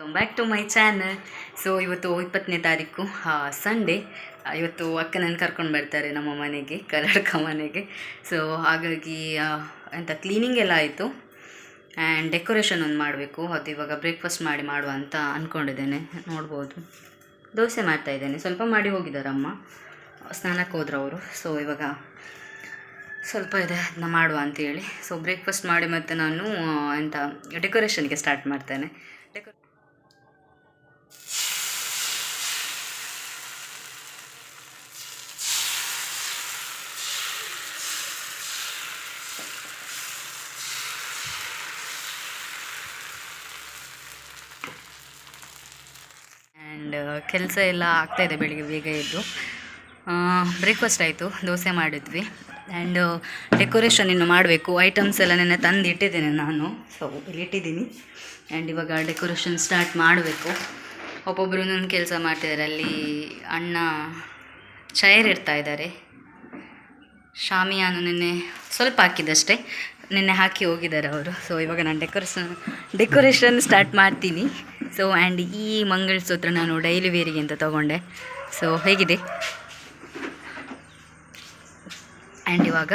Welcome back to my channel so ಇವತ್ತು ಇಪ್ಪತ್ತನೇ ತಾರೀಕು ಸಂಡೇ ಇವತ್ತು ಅಕ್ಕನನ್ನು ಕರ್ಕೊಂಡು ಬರ್ತಾರೆ ನಮ್ಮ ಮನೆಗೆ ಕರ್ನಾಟಕ ಮನೆಗೆ. ಸೊ ಹಾಗಾಗಿ ಎಂಥ ಕ್ಲೀನಿಂಗ್ ಎಲ್ಲ ಆಯಿತು. ಆ್ಯಂಡ್ ಡೆಕೋರೇಷನ್ ಒಂದು ಮಾಡಬೇಕು. ಅದು ಇವಾಗ ಬ್ರೇಕ್ಫಾಸ್ಟ್ ಮಾಡಿ ಮಾಡುವ ಅಂತ ಅಂದ್ಕೊಂಡಿದ್ದೇನೆ ನೋಡ್ಬೋದು. ದೋಸೆ ಮಾಡ್ತಾ ಇದ್ದೇನೆ. ಸ್ವಲ್ಪ ಮಾಡಿ ಹೋಗಿದ್ದಾರಮ್ಮ ಸ್ನಾನಕ್ಕೆ ಹೋದ್ರು ಅವರು. ಸೊ ಇವಾಗ ಸ್ವಲ್ಪ ಇದೆ, ಅದನ್ನ ಮಾಡುವ ಅಂತೇಳಿ. ಸೊ ಬ್ರೇಕ್ಫಾಸ್ಟ್ ಮಾಡಿ ಮತ್ತು ನಾನು ಎಂಥ ಡೆಕೋರೇಷನ್ಗೆ ಸ್ಟಾರ್ಟ್ ಮಾಡ್ತೇನೆ. ಡೆಕೋ ಆ್ಯಂಡ್ ಕೆಲಸ ಎಲ್ಲ ಆಗ್ತಾಯಿದೆ ಬೆಳಿಗ್ಗೆ ಬೇಗ ಎದ್ದು. ಬ್ರೇಕ್ಫಾಸ್ಟ್ ಆಯಿತು, ದೋಸೆ ಮಾಡಿದ್ವಿ. ಆ್ಯಂಡ್ ಡೆಕೋರೇಷನ್ ಇನ್ನು ಮಾಡಬೇಕು. ಐಟಮ್ಸ್ ಎಲ್ಲ ನೆನ್ನೆ ತಂದು ಇಟ್ಟಿದ್ದೇನೆ ನಾನು. ಸೊ ಇಲ್ಲಿ ಇಟ್ಟಿದ್ದೀನಿ. ಆ್ಯಂಡ್ ಇವಾಗ ಡೆಕೋರೇಷನ್ ಸ್ಟಾರ್ಟ್ ಮಾಡಬೇಕು. ಒಬ್ಬೊಬ್ಬರು ಒಂದೊಂದು ಕೆಲಸ ಮಾಡ್ತಿದ್ದಾರೆ. ಅಲ್ಲಿ ಅಣ್ಣ ಚೈರ್ ಇಡ್ತಾ ಇದ್ದಾರೆ. ಶಾಮಿಯಾನು ನಿನ್ನೆ ಸ್ವಲ್ಪ ಹಾಕಿದ್ದಷ್ಟೇ. ನಿನ್ನೆ ಹಾಕಿ ಹೋಗಿದ್ದಾರೆ ಅವರು. ಸೊ ಇವಾಗ ನಾನು ಡೆಕೋರೇಷನ್ ಡೆಕೋರೇಷನ್ ಸ್ಟಾರ್ಟ್ ಮಾಡ್ತೀನಿ. ಸೊ ಆ್ಯಂಡ್ ಈ ಮಂಗಳಸೂತ್ರ ನಾನು ಡೈಲಿ ವೇರಿಗೆ ಅಂತ ತೊಗೊಂಡೆ. ಸೊ ಹೇಗಿದೆ? ಆ್ಯಂಡ್ ಇವಾಗ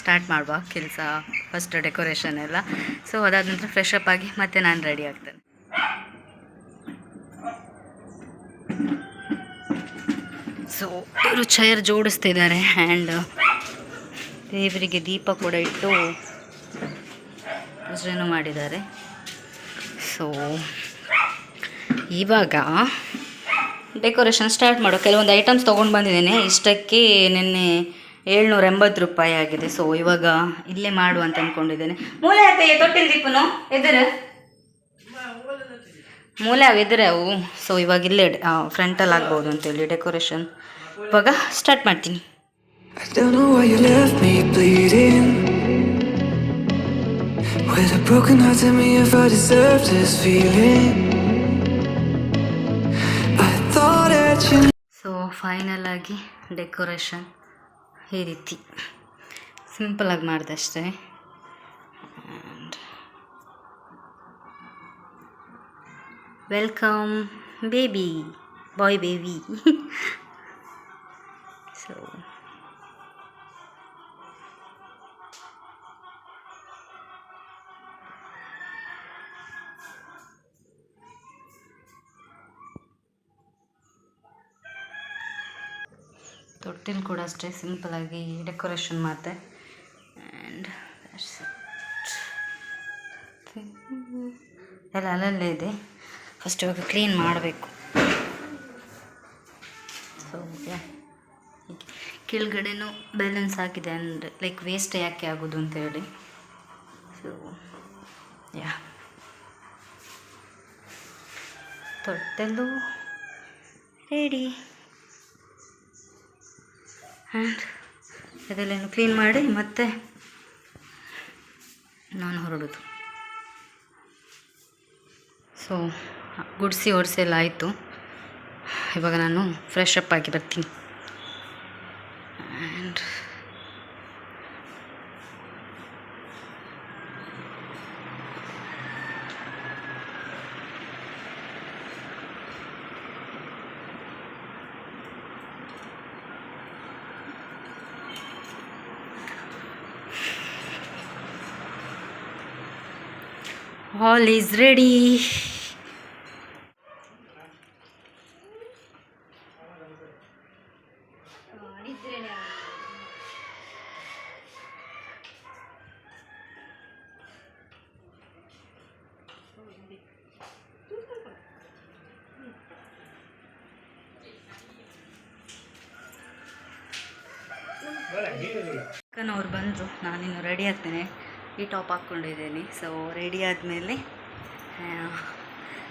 ಸ್ಟಾರ್ಟ್ ಮಾಡುವ ಕೆಲಸ ಫಸ್ಟ್ ಡೆಕೋರೇಷನ್ ಎಲ್ಲ. ಸೊ ಅದಾದ ನಂತರ ಫ್ರೆಶ್ ಅಪ್ ಆಗಿ ಮತ್ತೆ ನಾನು ರೆಡಿ ಆಗ್ತೇನೆ. ಸೊ ಇವರು ಚೇರ್ ಜೋಡಿಸ್ತಿದ್ದಾರೆ ಆ್ಯಂಡ್ ದೇವರಿಗೆ ದೀಪ ಕೂಡ ಇಟ್ಟು ಪೂಜೆನೂ ಮಾಡಿದ್ದಾರೆ. ಸೊ ಇವಾಗ ಡೆಕೋರೇಷನ್ ಸ್ಟಾರ್ಟ್ ಮಾಡೋ ಕೆಲವೊಂದು ಐಟಮ್ಸ್ ತೊಗೊಂಡು ಬಂದಿದ್ದೇನೆ. ಇಷ್ಟಕ್ಕೆ ನಿನ್ನೆ ಏಳ್ನೂರ ಎಂಬತ್ತು ರೂಪಾಯಿ ಆಗಿದೆ. ಸೊ ಇವಾಗ ಇಲ್ಲೇ ಮಾಡು ಅಂತ ಅಂದ್ಕೊಂಡಿದ್ದೇನೆ ಮೂಲೆ ಆಯ್ತು ತೊಟ್ಟಿಲ್ ದೀಪನು ಎದುರು? ಮೂಲೆ ಅವು ಎದುರು ಅವು. ಸೊ ಇವಾಗ ಇಲ್ಲೇ ಫ್ರಂಟಲ್ಲಿ ಆಗ್ಬೋದು ಅಂತೇಳಿ ಡೆಕೋರೇಷನ್ ಇವಾಗ ಸ್ಟಾರ್ಟ್ ಮಾಡ್ತೀನಿ. With a broken heart, tell me if I deserve this feeling. Final ಆಗಿ ಡೆಕೋರೇಷನ್ ಈ ರೀತಿ. ಸಿಂಪಲಾಗಿ ಮಾಡಿದೆ ಅಷ್ಟೇ ವೆಲ್ಕಮ್ ಬೇಬಿ ಬಾಯ್ ಬೇಬಿ ತೊಟ್ಟಿಲ್ ಕೂಡ ಅಷ್ಟೇ ಸಿಂಪಲಾಗಿ ಡೆಕೋರೇಷನ್ ಮಾಡಿದೆ ಆ್ಯಂಡ್ ಎಲ್ಲ ಅಲ್ಲಲ್ಲೇ ಇದೆ. ಫಸ್ಟ್ ಇವಾಗ ಕ್ಲೀನ್ ಮಾಡಬೇಕು. ಸೊ ಕೆಳಗಡೆನೂ ಬ್ಯಾಲೆನ್ಸ್ ಹಾಕಿದೆ ಅಂದರೆ ಲೈಕ್ ವೇಸ್ಟ್ ಯಾಕೆ ಆಗೋದು ಅಂತ ಹೇಳಿ. ಸೊ ಯಾ ತೊಟ್ಟೆಲ್ಲೂ ರೆಡಿ ಆ್ಯಂಡ್ ಅದೆಲ್ಲನು ಕ್ಲೀನ್ ಮಾಡಿ ಮತ್ತೆ ನಾನು ಹೊರಡೋದು. ಸೊ ಗುಡಿಸಿ ಆಯಿತು. ಇವಾಗ ನಾನು ಫ್ರೆಶ್ ಅಪ್ ಆಗಿ ಬರ್ತೀನಿ. ಆಲ್ ಈಸ್ ರೆಡಿ ಅಕ್ಕನವ್ರು ಬಂದರು ನಾನಿನ್ನು ರೆಡಿ ಆಗ್ತೇನೆ. ಈ ಟಾಪ್ ಹಾಕ್ಕೊಂಡಿದ್ದೀನಿ. ಸೊ ರೆಡಿ ಆದಮೇಲೆ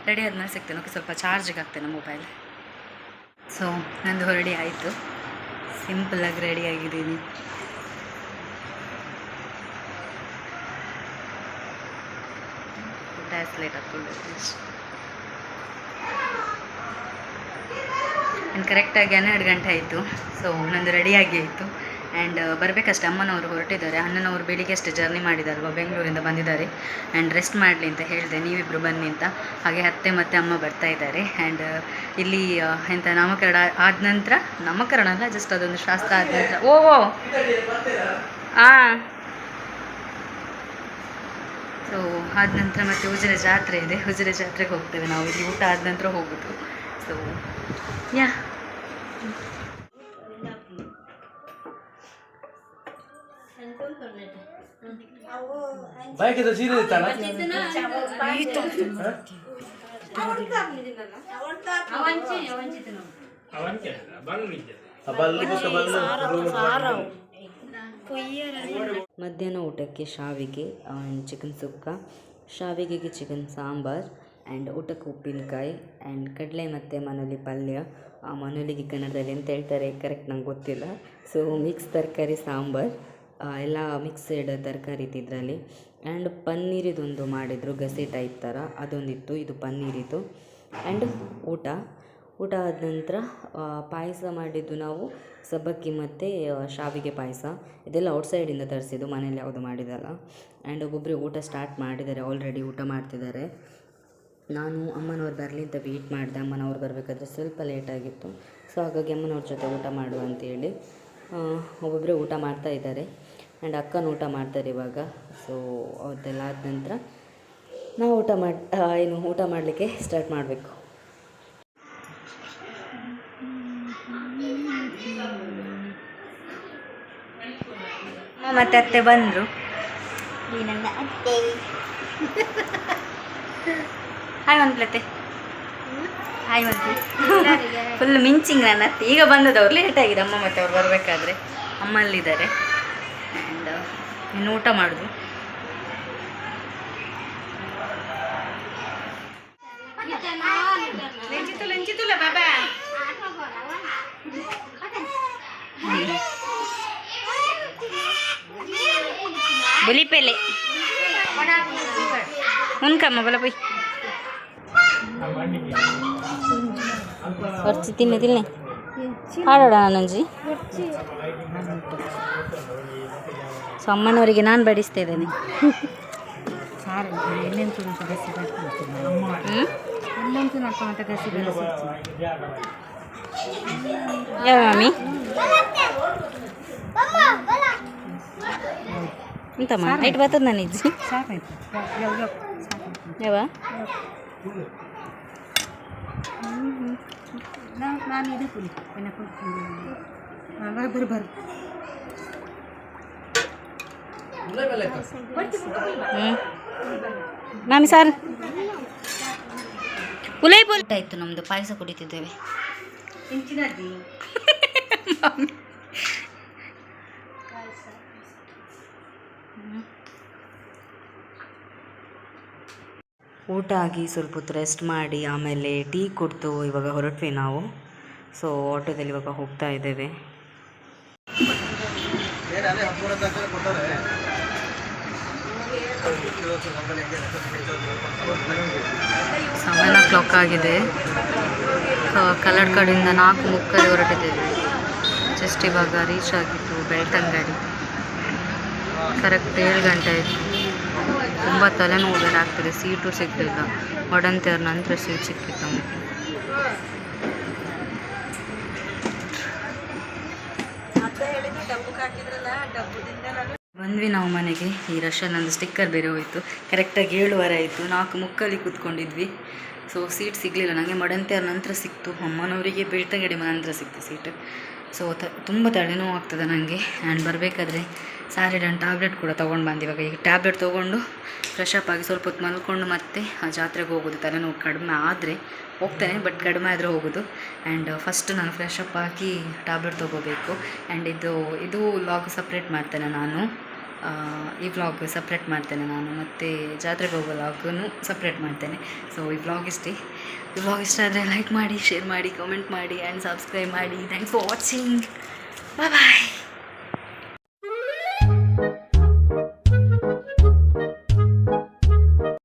ರೆಡಿ ಆದಮೇಲೆ ಸಿಗ್ತೇನೆ. ಓಕೆ ಸ್ವಲ್ಪ ಚಾರ್ಜಿಗೆ ಹಾಕ್ತೇನೆ ಮೊಬೈಲ್ ಸೊ ನಂದು ರೆಡಿ ಆಯಿತು. ಸಿಂಪಲಾಗಿ ರೆಡಿ ಆಗಿದ್ದೀನಿ. ಬ್ಯಾಸ್ಲೆಟ್ ಹಾಕ್ಕೊಂಡಿದ್ದೀನಿ ನಾನು ಕರೆಕ್ಟಾಗಿ ಹನ್ನೆರಡು ಗಂಟೆ ಆಯಿತು. ಸೊ ನಂದು ರೆಡಿಯಾಗಿ ಆಯಿತು. ಆ್ಯಂಡ್ ಬರಬೇಕಷ್ಟೇ ಅಮ್ಮನವರು ಹೊರಟಿದ್ದಾರೆ. ಅಣ್ಣನವರು ಬೆಳಿಗ್ಗೆ ಅಷ್ಟೇ ಜರ್ನಿ ಮಾಡಿದಾರಲ್ವ ಬೆಂಗಳೂರಿಂದ ಬಂದಿದ್ದಾರೆ. ಆ್ಯಂಡ್ ರೆಸ್ಟ್ ಮಾಡಲಿ ಅಂತ ಹೇಳಿದೆ. ನೀವಿಬ್ಬರು ಬನ್ನಿ ಅಂತ. ಹಾಗೆ ಅತ್ತೆ ಮತ್ತು ಅಮ್ಮ ಬರ್ತಾ ಇದ್ದಾರೆ. ಆ್ಯಂಡ್ ಇಲ್ಲಿ ಆ, ಎಂಥ ನಾಮಕರಣ ಆದ ನಂತರ ನಾಮಕರಣ ಅಲ್ಲ ಜಸ್ಟ್ ಅದೊಂದು ಶಾಸ್ತ್ರ ಆದ ನಂತರ. ಓ ಓ ಹಾಂ ಸೊ ಆದ ನಂತರ ಮತ್ತೆ ಉಜಿರೆ ಜಾತ್ರೆ ಇದೆ. ಉಜಿರೆ ಜಾತ್ರೆಗೆ ಹೋಗ್ತೇವೆ ನಾವು. ಇಲ್ಲಿ ಊಟ ಆದ ನಂತರ ಹೋಗೋದು ಸೊ ಯಾ. ಬೈಕಿದ ಸೀರೆ ಇತ್ತಲ್ಲ? ಮಧ್ಯಾಹ್ನ ಊಟಕ್ಕೆ ಶಾವಿಗೆ ಆ್ಯಂಡ್ ಚಿಕನ್ ಸುಕ್ಕ ಶಾವಿಗೆಗೆ ಚಿಕನ್ ಸಾಂಬಾರ್ ಆ್ಯಂಡ್ ಊಟಕ್ಕೆ ಉಪ್ಪಿನಕಾಯಿ ಆ್ಯಂಡ್ ಕಡಲೆ ಮತ್ತು ಮನೇಲಿ ಪಲ್ಯ. ಆ ಮನೊಲಿಗೆ ಕನ್ನಡದಲ್ಲಿ ಎಂತ ಹೇಳ್ತಾರೆ ಕರೆಕ್ಟ್ ನಂಗೆ ಗೊತ್ತಿಲ್ಲ. ಸೊ ಮಿಕ್ಸ್ ತರಕಾರಿ ಸಾಂಬಾರ್ ಎಲ್ಲ ಮಿಕ್ಸೆಡ್ ತರಕಾರಿ ಇತ್ತು ಇದರಲ್ಲಿ. ಆ್ಯಂಡ್ ಪನ್ನೀರಿದೊಂದು ಮಾಡಿದರು, ಗಸೆ ಟೈಪ್ ಥರ ಅದೊಂದಿತ್ತು, ಇದು ಪನ್ನೀರಿದು. ಆ್ಯಂಡ್ ಊಟ. ಊಟ ಆದ ನಂತರ ಪಾಯಸ ಮಾಡಿದ್ದು ನಾವು ಸಬ್ಬಕ್ಕಿ ಮತ್ತು ಶಾವಿಗೆ ಪಾಯಸ. ಇದೆಲ್ಲ ಔಟ್ಸೈಡಿಂದ ತರಿಸಿದ್ದು, ಮನೇಲಿ ಯಾವುದು ಮಾಡಿದಲ್ಲ. ಆ್ಯಂಡ್ ಒಬ್ಬೊಬ್ಬರು ಊಟ ಸ್ಟಾರ್ಟ್ ಮಾಡಿದ್ದಾರೆ ಆಲ್ರೆಡಿ ಊಟ ಮಾಡ್ತಿದ್ದಾರೆ. ನಾನು ಅಮ್ಮನವ್ರು ಬರಲಿ ಅಂತ ವೆಯ್ಟ್ ಮಾಡಿದೆ. ಅಮ್ಮನವ್ರು ಬರಬೇಕಾದ್ರೆ ಸ್ವಲ್ಪ ಲೇಟಾಗಿತ್ತು ಸೊ ಹಾಗಾಗಿ ಅಮ್ಮನವ್ರ ಜೊತೆ ಊಟ ಮಾಡುವ ಅಂತೇಳಿ ಒಬ್ಬೊಬ್ಬರೇ ಊಟ ಮಾಡ್ತಾ ಇದ್ದಾರೆ. ಆ್ಯಂಡ್ ಅಕ್ಕನ ಊಟ ಮಾಡ್ತಾರೆ ಇವಾಗ. ಸೊ ಅದೆಲ್ಲ ಆದ ನಂತರ ನಾವು ಊಟ ಮಾಡಿ ಏನು ಊಟ ಮಾಡಲಿಕ್ಕೆ ಸ್ಟಾರ್ಟ್ ಮಾಡಬೇಕು. ಮತ್ತೆ ಅತ್ತೆ ಬಂದರು. ನನ್ನ ಅತ್ತೆ. ಹಾಯ್ ಮಂತ್ಲತ್ತೆ ಹಾಯ್ ಮಂತ್ಲಿ. ಫುಲ್ ಮಿಂಚಿಂಗ್ ನನ್ನ ಅತ್ತೆ. ಈಗ ಬಂದದವ್ರು ಲೇಟ್ ಆಗಿದೆ. ಅಮ್ಮ ಮತ್ತೆ ಅವ್ರು ಬರಬೇಕಾದ್ರೆ. ಅಮ್ಮ ಅಲ್ಲಿದ್ದಾರೆ ಇನ್ನು ಊಟ ಮಾಡೋದು. ಬಲಿಪೇಲೆ ಉನ್ಕಮ್ಮ ಬಲ ಪೈ ಬರ್ತಿ ತಿನ್ನೆ ತಿನ್ನೆ. ಹಾಡೋಣ ನಾನಂಜಿ ಸೊ ಅಮ್ಮನವರಿಗೆ ನಾನು ಬಡಿಸ್ತಾ ಇದ್ದೇನೆ ಹ್ಮ್? ಯಾವ ಮಮ್ಮಿ ಎಂತಮ್ಮ ನೈಟ್ ಬರ್ತದ ನಾನು ಇಜ್ಜಿ? ಯಾವ ಹ್ಞೂ ಮಾಮಿ ಸರ್. ಪುಲೈ ಬಲ್ಟಾಯ್ತು ಆಯಿತು ನಮ್ಮದು ಪಾಯಸ ಕುಡಿತಿದ್ದೇವೆ. ಊಟ ಆಗಿ ಸ್ವಲ್ಪ ಹೊತ್ತು ರೆಸ್ಟ್ ಮಾಡಿ ಆಮೇಲೆ ಟೀ ಕೊಡ್ತು ಇವಾಗ ಹೊರಟ್ವಿ ನಾವು. ಸೊ ಆಟೋದಲ್ಲಿ ಇವಾಗ ಹೋಗ್ತಾ ಇದ್ದೇವೆ. ಸೆವೆನ್ ಓ ಕ್ಲಾಕ್ ಆಗಿದೆ. ಕಲ್ಲಡ್ ಕಡೆಯಿಂದ ನಾಲ್ಕು ಮುಕ್ಕಲ್ಲಿ ಹೊರಟಿದ್ದೇವೆ. ಜಸ್ಟ್ ಇವಾಗ ರೀಚ್ ಆಗಿತ್ತು ಬೆಳ್ತಂಗಡಿ ಕರೆಕ್ಟ್ ಏಳು ಗಂಟೆ ಆಯಿತು. ತುಂಬ ತಲೆನೋವು ಬೇರೆ ಆಗ್ತಿದೆ ಸೀಟು ಸಿಗಲಿಲ್ಲ. ಒಡಂತೆಯವ್ರ ನಂತರ ಸೀಟ್ ಸಿಕ್ಕಿತ್ತು. ನಮಗೆ ಬಂದ್ವಿ ನಾವು ಮನೆಗೆ. ಈ ರಷನ್ ಒಂದು ಸ್ಟಿಕ್ಕರ್ ಬೇರೆ ಹೋಯಿತು. ಕರೆಕ್ಟಾಗಿ ಏಳುವರೆ ಆಯಿತು. ನಾಲ್ಕು ಮುಕ್ಕಲ್ಲಿ ಕೂತ್ಕೊಂಡಿದ್ವಿ. ಸೊ ಸೀಟ್ ಸಿಗಲಿಲ್ಲ. ನನಗೆ ಮಡಂತೆಯವ್ರ ನಂತರ ಸಿಕ್ತು. ಅಮ್ಮನವರಿಗೆ ಬೆಳ್ತಗಡಿ ನಂತರ ಸಿಕ್ತು ಸೀಟ್ ಸೊ ತ, ತುಂಬ ತಲೆನೋವು ಆಗ್ತದೆ ನನಗೆ ಆ್ಯಂಡ್ ಬರಬೇಕಾದ್ರೆ ಸ್ಯಾರಿಡನ್ ಟ್ಯಾಬ್ಲೆಟ್ ಕೂಡ ತೊಗೊಂಡು ಬಂದು. ಇವಾಗ ಈಗ ಟ್ಯಾಬ್ಲೆಟ್ ತೊಗೊಂಡು ಫ್ರೆಶ್ ಅಪ್ ಆಗಿ ಸ್ವಲ್ಪ ಹೊತ್ತು ಮಲ್ಕೊಂಡು ಮತ್ತೆ ಆ ಜಾತ್ರೆಗೆ ಹೋಗೋದು. ತಲೆನೋವು ಕಡಿಮೆ ಆದರೆ ಹೋಗ್ತೇನೆ ಬಟ್ ಕಡಿಮೆ ಆದರೆ ಹೋಗೋದು. ಆ್ಯಂಡ್ ಫಸ್ಟ್ ನಾನು ಫ್ರೆಶ್ ಅಪ್ ಹಾಕಿ ಟ್ಯಾಬ್ಲೆಟ್ ತೊಗೋಬೇಕು. ಆ್ಯಂಡ್ ಇದು ಇದು ಲಾಗ್ ಸಪ್ರೇಟ್ ಮಾಡ್ತೇನೆ ನಾನು. ಈ ವ್ಲಾಗ್ ಸಪ್ರೇಟ್ ಮಾಡ್ತೇನೆ ನಾನು, ಮತ್ತು ಜಾತ್ರೆಗೆ ಹೋಗೋ ವ್ಲಾಗನ್ನು ಸಪ್ರೇಟ್ ಮಾಡ್ತೇನೆ. ಸೊ ಈ ವ್ಲಾಗ್ ಇಷ್ಟೇ. ಈ ವ್ಲಾಗ್ ಇಷ್ಟ ಆದರೆ ಲೈಕ್ ಮಾಡಿ ಶೇರ್ ಮಾಡಿ ಕಮೆಂಟ್ ಮಾಡಿ ಆ್ಯಂಡ್ ಸಬ್ಸ್ಕ್ರೈಬ್ ಮಾಡಿ. Thanks for watching bye bye